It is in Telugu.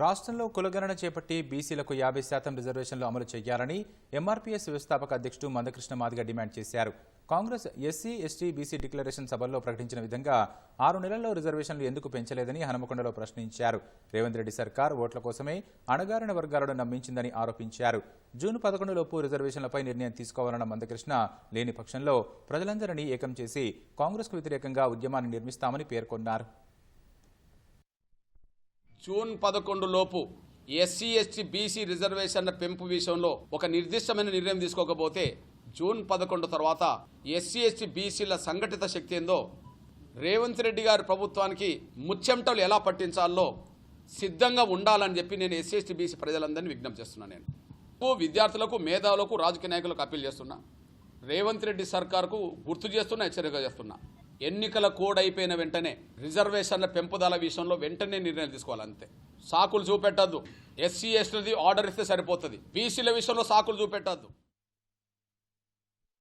రాష్ట్రంలో కులగణన చేపట్టి బీసీలకు యాభై శాతం రిజర్వేషన్లు అమలు చేయాలని ఎంఆర్పీఎస్ వ్యవస్థాపక అధ్యక్షుడు మందకృష్ణ మాదిగ డిమాండ్ చేశారు. Congress SC ST BC declaration సభల్లో ప్రకటించిన విధంగా ఆరు నెలల్లో రిజర్వేషన్లు ఎందుకు పెంచలేదని హనుమకొండలో ప్రశ్నించారు. రేవంత్ రెడ్డి సర్కార్ ఓట్ల కోసమే అణగారిన వర్గాలను నమ్మించిందని ఆరోపించారు. జూన్ పదకొండులోపు రిజర్వేషన్లపై నిర్ణయం తీసుకోవాలన్న మందకృష్ణ లేని పక్షంలో ప్రజలందరినీ ఏకం చేసి కాంగ్రెస్కు వ్యతిరేకంగా ఉద్యమాన్ని నిర్మిస్తామని పేర్కొన్నారు. జూన్ పదకొండు లోపు ఎస్సీ ఎస్టీ బీసీ రిజర్వేషన్ల పెంపు విషయంలో ఒక నిర్దిష్టమైన నిర్ణయం తీసుకోకపోతే జూన్ పదకొండు తర్వాత ఎస్సీ ఎస్టీ బీసీల సంఘటిత శక్తి ఏందో రేవంత్ రెడ్డి గారి ప్రభుత్వానికి ముచ్చెమటలు ఎలా పట్టించాలో సిద్ధంగా ఉండాలని చెప్పి నేను ఎస్సీ ఎస్టీ బీసీ ప్రజలందరినీ విజ్ఞప్తి చేస్తున్నాను నేను. విద్యార్థులకు మేధావులకు రాజకీయ నాయకులకు అప్పీల్ చేస్తున్నా. రేవంత్ రెడ్డి సర్కార్కు గుర్తు చేస్తున్నా హెచ్చరిక చేస్తున్నా. ఎన్నికల కోడ్ అయిపోయిన వెంటనే రిజర్వేషన్ల పెంపుదల విషయంలో వెంటనే నిర్ణయం తీసుకోవాలి అంతే. సాకులు చూపెట్టద్దు. ఎస్సీ ఎస్టీది ఆర్డర్ ఇస్తే సరిపోతుంది. బీసీల విషయంలో సాకులు చూపెట్టద్దు.